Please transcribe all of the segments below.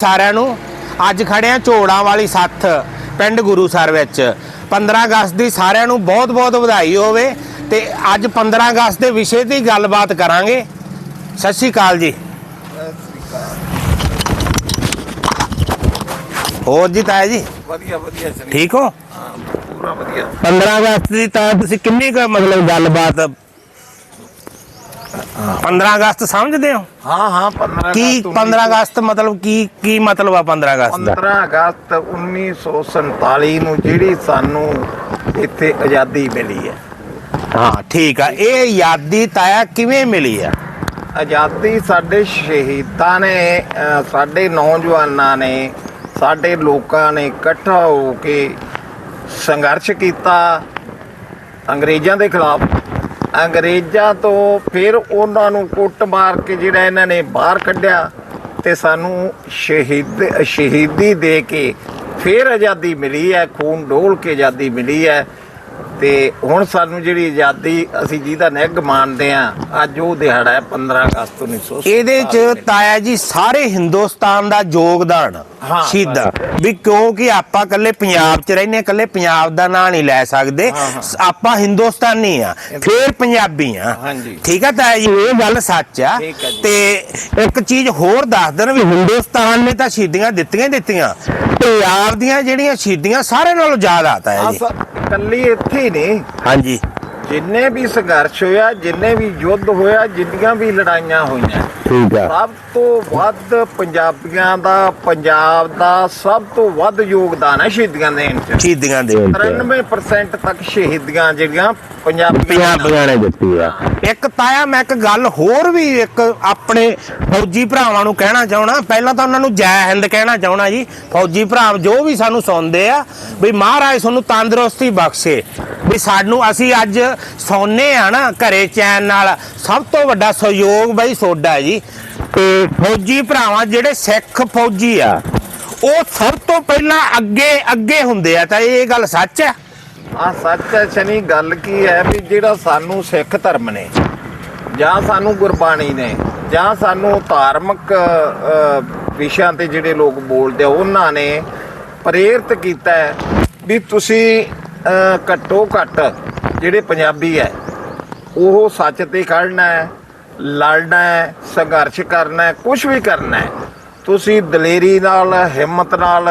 ਸਾਰਿਆਂ ਨੂੰ। ਅੱਜ ਖੜੇ ਆ ਝੋੜਾਂ ਵਾਲੀ ਸੱਥ ਪਿੰਡ ਗੁਰੂਸਰ ਵਿੱਚ। 15 ਅਗਸਤ ਦੀ ਸਾਰਿਆਂ ਨੂੰ ਬਹੁਤ-ਬਹੁਤ ਵਧਾਈ ਹੋਵੇ ਤੇ ਅੱਜ 15 ਅਗਸਤ ਦੇ ਵਿਸ਼ੇ ਤੇ ਹੀ ਗੱਲਬਾਤ ਕਰਾਂਗੇ। ਸਤਿ ਸ਼੍ਰੀ ਅਕਾਲ ਜੀ। ਹੋਰ ਜੀ ਤਾਇਆ ਜੀ? ਵਧੀਆ ਵਧੀਆ ਠੀਕ ਹੋ? ਹਾਂ ਪੂਰਾ ਵਧੀਆ। 15 ਅਗਸਤ ਦੀ ਤਾਂ ਤੁਸੀਂ ਕਿੰਨੀ ਕੁ ਮਤਲਬ ਗੱਲਬਾਤ 15 ਅਗਸਤ ਸਮਝਦੇ ਹੋ? ਹਾਂ ਹਾਂ 15 ਕੀ ਅਗਸਤ 15 ਅਗਸਤ ਮਤਲਬ ਕੀ ਕੀ ਮਤਲਬ ਆ 15 ਅਗਸਤ ਦਾ? 15 ਅਗਸਤ 1947 ਨੂੰ ਜਿਹੜੀ ਸਾਨੂੰ ਇੱਥੇ ਆਜ਼ਾਦੀ ਮਿਲੀ ਹੈ। ਹਾਂ ਠੀਕ ਆ। ਇਹ ਯਾਦੀ ਤਾਇਆ ਕਿਵੇਂ ਮਿਲੀ ਆ? ਆਜ਼ਾਦੀ ਸਾਡੇ ਸ਼ਹੀਦਾਂ ਨੇ ਸਾਡੇ ਨੌਜਵਾਨਾਂ ਨੇ ਸਾਡੇ ਲੋਕਾਂ ਨੇ ਇਕੱਠਾ ਹੋ ਕੇ ਸੰਘਰਸ਼ ਕੀਤਾ ਅੰਗਰੇਜ਼ਾਂ ਦੇ ਖਿਲਾਫ ਅੰਗਰੇਜ਼ਾਂ ਤੋਂ ਫਿਰ ਉਹਨਾਂ ਨੂੰ ਕੁੱਟ ਮਾਰ ਕੇ ਜਿਹੜਾ ਇਹਨਾਂ ਨੇ ਬਾਹਰ ਕੱਢਿਆ ਤੇ ਸਾਨੂੰ ਸ਼ਹੀਦ, ਸ਼ਹੀਦੀ ਦੇ ਕੇ ਫਿਰ ਆਜ਼ਾਦੀ ਮਿਲੀ ਹੈ, ਖੂਨ ਡੋਲ ਕੇ ਆਜ਼ਾਦੀ ਮਿਲੀ ਹੈ। ਤੇ ਹੁਣ ਸਾਨੂੰ ਜਿਹੜੀ ਆਜ਼ਾਦੀ ਅਸੀਂ ਜਿਹਦਾ ਨਿੱਘ ਮਾਣਦੇ ਆ ਅੱਜ ਉਹ ਦਿਹਾੜਾ ਹੈ 15 ਅਗਸਤ 1947 ਇਹਦੇ ਚ ਤਾਇਆ ਜੀ ਸਾਰੇ ਹਿੰਦੁਸਤਾਨ ਦਾ ਯੋਗਦਾਨ ਸ਼ਹੀਦਾਂ। ਵੀ ਕਿਉਂਕਿ ਆਪਾਂ ਕੱਲੇ ਪੰਜਾਬ ਚ ਰਹਿੰਦੇ ਕੱਲੇ ਪੰਜਾਬ ਦਾ ਨਾਂ ਨਹੀਂ ਲੈ ਸਕਦੇ। ਆਪਾਂ ਹਿੰਦੁਸਤਾਨੀ ਆ ਫੇਰ ਪੰਜਾਬੀ ਆ। ਠੀਕ ਆ ਤਾਇਆ ਜੀ ਇਹ ਗੱਲ ਸੱਚ ਆ। ਤੇ ਇੱਕ ਚੀਜ਼ ਹੋਰ ਦੱਸ ਦੇਣ ਵੀ ਹਿੰਦੁਸਤਾਨ ਨੇ ਤਾਂ ਸ਼ਹੀਦੀਆਂ ਦਿੱਤੀਆਂ ਦਿੱਤੀਆਂ। ਪੰਜਾਬ ਦੀਆਂ ਜਿਹੜੀਆਂ ਸ਼ਹੀਦੀਆਂ ਸਾਰੇ ਨਾਲੋਂ ਜ਼ਿਆਦਾ ਆ ਤਾਇਆ ਜੀ। ਕੱਲੀ ਇੱਥੇ ਹੀ ਨਹੀਂ ਹਾਂਜੀ। ਜਿੰਨੇ ਵੀ ਸੰਘਰਸ਼ ਹੋਇਆ ਜਿੰਨੇ ਵੀ ਯੁੱਧ ਹੋਇਆ ਜਿੰਨੀਆਂ ਵੀ ਲੜਾਈਆਂ ਹੋਈਆਂ ਠੀਕ ਸਭ ਤੋਂ ਵੱਧ ਪੰਜਾਬੀਆਂ ਦਾ ਪੰਜਾਬ ਦਾ ਸਭ ਤੋਂ ਵੱਧ ਯੋਗਦਾਨ ਹੈ ਸ਼ਹੀਦੀਆਂ ਦੇਣ ਚ। ਸ਼ਹੀਦੀਆਂ ਦੇ ਵਿੱਚ 93% ਤੱਕ ਸ਼ਹੀਦੀਆਂ ਜਿਹੜੀਆਂ ਪੰਜਾਬੀਆਂ ਪੰਜਾਬੀਆਂ ਨੇ ਦਿੱਤੀ ਆ। ਇੱਕ ਤਾਇਆ ਮੈਂ ਇੱਕ ਗੱਲ ਹੋਰ ਵੀ ਇੱਕ ਆਪਣੇ ਫੌਜੀ ਭਰਾਵਾਂ ਨੂੰ ਕਹਿਣਾ ਚਾਹਣਾ ਪਹਿਲਾਂ ਤਾਂ ਉਹਨਾਂ ਨੂੰ ਜੈ ਹਿੰਦ ਕਹਿਣਾ ਚਾਹਣਾ ਜੀ। ਫੌਜੀ ਭਰਾ ਜੋ ਵੀ ਸਾਨੂੰ ਸੁਣਦੇ ਆ ਵੀ ਮਹਾਰਾਜ ਤੁਹਾਨੂੰ ਤੰਦਰੁਸਤੀ ਬਖਸ਼ੇ। ਵੀ ਸਾਨੂੰ ਅਸੀਂ ਅੱਜ ਸੌਨੇ ਆ ਨਾ ਘਰੇ ਚੈਨ ਨਾਲ, ਸਭ ਤੋਂ ਵੱਡਾ ਸਹਿਯੋਗ ਬਈ ਸੋਡਾ ਜੀ। ਤੇ ਫੌਜੀ ਭਰਾਵਾਂ, ਜਿਹੜੇ ਸਿੱਖ ਫੌਜੀ ਆ, ਉਹ ਸਭ ਤੋਂ ਪਹਿਲਾਂ ਅੱਗੇ ਅੱਗੇ ਹੁੰਦੇ ਆ। ਤਾਂ ਇਹ ਗੱਲ ਸੱਚ ਹੈ? ਆ ਸੱਚ ਹੈ ਸ਼ਨੀ, ਗੱਲ ਕੀ ਹੈ ਵੀ ਜਿਹੜਾ ਸਾਨੂੰ ਸਿੱਖ ਧਰਮ ਨੇ, ਜਾਂ ਸਾਨੂੰ ਗੁਰਬਾਣੀ ਨੇ, ਜਾਂ ਸਾਨੂੰ ਧਾਰਮਿਕ ਵਿਸ਼ਿਆਂ ਤੇ ਜਿਹੜੇ ਲੋਕ ਬੋਲਦੇ ਆ, ਉਹਨਾਂ ਨੇ ਪ੍ਰੇਰਿਤ ਕੀਤਾ ਵੀ ਤੁਸੀਂ ਘੱਟੋ ਘੱਟ ਜਿਹੜੇ ਪੰਜਾਬੀ ਹੈ ਉਹ ਸੱਚ ਤੇ ਖੜਨਾ ਹੈ ਲੜਨਾ ਹੈ ਸੰਘਰਸ਼ ਕਰਨਾ ਹੈ ਕੁਝ ਵੀ ਕਰਨਾ ਹੈ ਤੁਸੀਂ ਦਲੇਰੀ ਨਾਲ, ਹਿੰਮਤ ਨਾਲ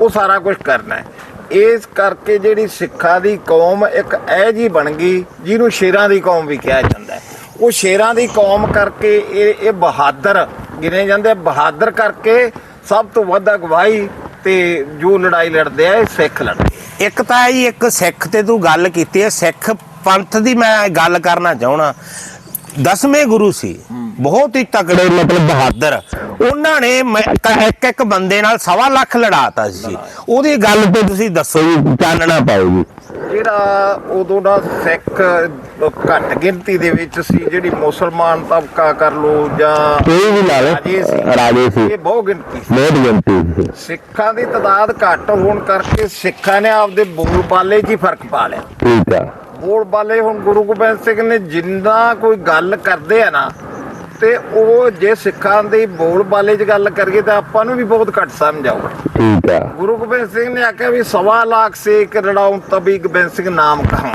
ਉਹ ਸਾਰਾ ਕੁਝ ਕਰਨਾ ਹੈ ਇਸ ਕਰਕੇ ਜਿਹੜੀ ਸਿੱਖਾਂ ਦੀ ਕੌਮ ਇੱਕ ਇਹ ਜੀ ਬਣ ਗਈ, ਜਿਹਨੂੰ ਸ਼ੇਰਾਂ ਦੀ ਕੌਮ ਵੀ ਕਿਹਾ ਜਾਂਦਾ ਹੈ ਉਹ ਸ਼ੇਰਾਂ ਦੀ ਕੌਮ ਕਰਕੇ ਇਹ ਇਹ ਬਹਾਦਰ ਗਿਣੇ ਜਾਂਦੇ ਬਹਾਦਰ ਕਰਕੇ ਸਭ ਤੋਂ ਵੱਧ ਅਗਵਾਈ ਤੇ ਜੋ ਲੜਾਈ ਲੜਦੇ ਆ, ਇਹ ਸਿੱਖ ਲੜਦੇ ਇੱਕ ਤਾਂ ਇਹ ਇੱਕ ਸਿੱਖ ਤੇ ਤੂੰ ਗੱਲ ਕੀਤੀ ਹੈ, ਸਿੱਖ ਪੰਥ ਦੀ ਮੈਂ ਗੱਲ ਕਰਨਾ ਚਾਹਣਾ ਦਸਵੇਂ ਗੁਰੂ ਸੀ, ਬਹੁਤ ਹੀ ਤਕੜੇ, ਮਤਲਬ ਬਹਾਦਰ। ਉਹਨਾਂ ਨੇ ਇੱਕ ਇੱਕ ਬੰਦੇ ਨਾਲ ਸਵਾ ਲੱਖ ਲੜਾਤਾ ਸੀ। ਉਹਦੀ ਗੱਲ ਤੇ ਤੁਸੀਂ ਦੱਸੋ ਜੀ ਚਾਨਣਾ ਪਾਓ ਜੀ ਜਿਹੜਾ ਉਦੋਂ ਦਾ ਸਿੱਖ ਘੱਟ ਗਿਣਤੀ ਦੇ ਵਿੱਚ ਸੀ ਜਿਹੜੀ ਮੁਸਲਮਾਨ ਤਬਕਾ ਕਰ ਲੋ ਜਾਂ ਕੋਈ ਵੀ ਲਾ ਰਾਜੇ ਸੀ। ਰਾਜੇ ਸੀ। ਇਹ ਬਹੁ ਗਿਣਤੀ ਸੀ। ਬਹੁਤ ਗਿਣਤੀ ਸੀ। ਸਿੱਖਾਂ ਦੀ ਤਾਦਾਦ ਘੱਟ ਹੋਣ ਕਰਕੇ ਸਿੱਖਾਂ ਨੇ ਆਪਦੇ ਬੋਲ ਬਾਲੇ 'ਚ ਹੀ ਫ਼ਰਕ ਪਾ ਲਿਆ। ਠੀਕ ਆ। ਬੋਲ ਬਾਲੇ ਹੁਣ ਗੁਰੂ ਗੋਬਿੰਦ ਸਿੰਘ ਨੇ ਜਿੰਨਾ ਕੋਈ ਗੱਲ ਕਰਦੇ ਆ ਨਾ ਤੇ ਉਹ ਜੇ ਸਿੱਖਾਂ ਦੀ ਬੋਲ ਬਾਲੇ 'ਚ ਗੱਲ ਕਰੀਏ ਤਾਂ ਆਪਾਂ ਨੂੰ ਵੀ ਬਹੁਤ ਘੱਟ ਸਮਝ ਆਊਗਾ। ਠੀਕ ਆ। ਗੁਰੂ ਗੋਬਿੰਦ ਸਿੰਘ ਨੇ ਆਖਿਆ ਵੀ ਸਵਾ ਲੱਖ ਸੇ ਇੱਕ ਲੜਾਉਂ ਤਬੀ ਗੋਬਿੰਦ ਸਿੰਘ ਨਾਮ ਕਹਾਂ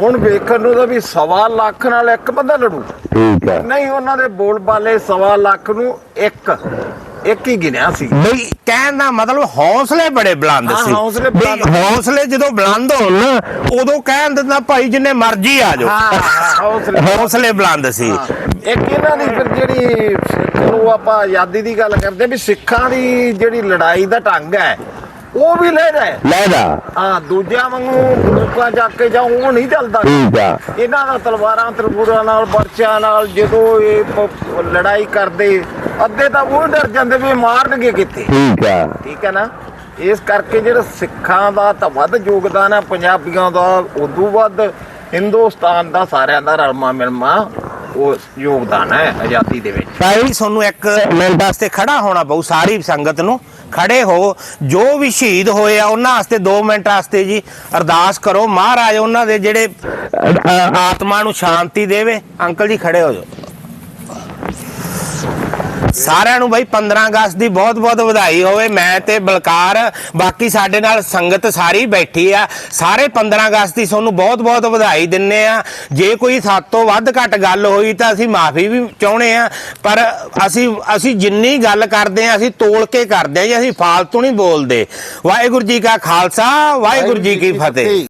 ਹੁਣ ਵੇਖਣ ਨੂੰ ਤਾਂ ਵੀ ਸਵਾ ਲੱਖ ਨਾਲ ਇੱਕ ਬੰਦਾ ਲੜੂ। ਠੀਕ ਆ। ਨਹੀਂ ਉਹਨਾਂ ਦੇ ਬੋਲ ਬਾਲੇ ਸਵਾ ਲੱਖ ਨੂੰ ਇੱਕ। ਇੱਕ ਹੀ ਗਿਣਿਆ ਸੀ। ਬਈ ਕਹਿਣ ਦਾ ਮਤਲਬ ਹੌਸਲੇ ਬੜੇ ਬੁਲੰਦ ਹਾਂ, ਸੀ। ਹੌਸਲੇ ਬਈ ਬੁਲੰਦ। ਹੌਸਲੇ ਜਦੋਂ ਬੁਲੰਦ ਹੋਣ ਨਾ ਉਦੋਂ ਕਹਿਣ ਦਿੰਦਾ ਭਾਈ ਜਿੰਨੇ ਮਰਜ਼ੀ ਆ ਜਾਓ। ਹਾਂ ਹਾਂ ਹੌਸਲੇ ਹੌਸਲੇ ਬੁਲੰਦ ਸੀ। ਇੱਕ ਇਹਨਾਂ ਦੀ ਫਿਰ ਜਿਹੜੀ ਚਲੋ ਆਪਾਂ ਆਜ਼ਾਦੀ ਦੀ ਗੱਲ ਕਰਦੇ ਵੀ ਸਿੱਖਾਂ ਦੀ ਜਿਹੜੀ ਲੜਾਈ ਦਾ ਢੰਗ ਹੈ ਉਹ ਵੀ ਲੈ ਹੈ। ਲੈਦਾ ਹਾਂ ਦੂਜਿਆਂ ਵਾਂਗੂ ਲੋਕਾਂ ਚੱਕ ਕੇ ਜਾਂ ਉਹ ਨਹੀਂ ਚੱਲਦਾ। ਠੀਕ ਆ। ਇਹਨਾਂ ਦਾ ਤਲਵਾਰਾਂ ਤਲਬੂਰਾਂ ਨਾਲ ਬਰਚਿਆਂ ਨਾਲ ਜਦੋਂ ਇਹ ਪ- ਲੜਾਈ ਕਰਦੇ ਅੱਧੇ ਤਾਂ ਉਹ ਡਰ ਜਾਂਦੇ ਵੀ ਮਾਰਨਗੇ ਕਿੱਥੇ ਠੀਕ ਆ। ਠੀਕ ਹੈ ਨਾ? ਇਸ ਕਰਕੇ ਜਿਹੜਾ ਸਿੱਖਾਂ ਦਾ ਤਾਂ ਵੱਧ ਯੋਗਦਾਨ ਹੈ ਪੰਜਾਬੀਆਂ ਦਾ ਉਦੋਂ ਵੱਧ ਹਿੰਦੁਸਤਾਨ ਦਾ ਸਾਰਿਆਂ ਦਾ ਰਲਮਾ ਮਿਲਮਾ ਉਹ ਯੋਗਦਾਨ ਹੈ ਆਜ਼ਾਦੀ ਦੇ ਵਿੱਚ। ਭਾਈ ਤੁਹਾਨੂੰ ਇੱਕ ਮਿੰਟ ਵਾਸਤੇ ਖੜਾ ਹੋਣਾ ਪਊ ਸਾਰੀ ਸੰਗਤ ਨੂੰ। ਖੜੇ ਹੋ ਜੋ ਵੀ ਸ਼ਹੀਦ ਹੋਏ ਆ ਉਹਨਾਂ ਵਾਸਤੇ 2 ਮਿੰਟ ਵਾਸਤੇ ਜੀ ਅਰਦਾਸ ਕਰੋ। ਮਹਾਰਾਜ ਉਹਨਾਂ ਦੇ ਜਿਹੜੇ ਆਤਮਾ ਨੂੰ ਸ਼ਾਂਤੀ ਦੇਵੇ। ਅੰਕਲ ਜੀ ਖੜੇ ਹੋ ਜਾਓ। ਸਾਰਿਆਂ ਨੂੰ ਬਾਈ 15 ਅਗਸਤ ਦੀ ਬਹੁਤ-ਬਹੁਤ ਵਧਾਈ ਹੋਵੇ। ਮੈਂ ਤੇ ਬਲਕਾਰ ਬਾਕੀ ਸਾਡੇ ਨਾਲ ਸੰਗਤ ਸਾਰੀ ਬੈਠੀ ਆ। ਸਾਰੇ 15 ਅਗਸਤ ਦੀ ਤੁਹਾਨੂੰ ਬਹੁਤ-ਬਹੁਤ ਵਧਾਈ ਦਿੰਨੇ ਆ। ਜੇ ਕੋਈ ਸਾਤੋਂ ਵੱਧ ਘੱਟ ਗੱਲ ਹੋਈ ਤਾਂ ਅਸੀਂ ਮਾਫੀ ਵੀ ਚਾਹੁੰਦੇ ਆ। ਪਰ ਅਸੀਂ ਅਸੀਂ ਜਿੰਨੀ ਗੱਲ ਕਰਦੇ ਆ ਅਸੀਂ ਤੋਲ ਕੇ ਕਰਦੇ ਆ ਜੀ ਅਸੀਂ ਫਾਲਤੂ ਨਹੀਂ ਬੋਲਦੇ। ਵਾਹਿਗੁਰੂ ਜੀ ਕਾ ਖਾਲਸਾ ਵਾਹਿਗੁਰੂ ਜੀ ਕੀ ਫਤਿਹ।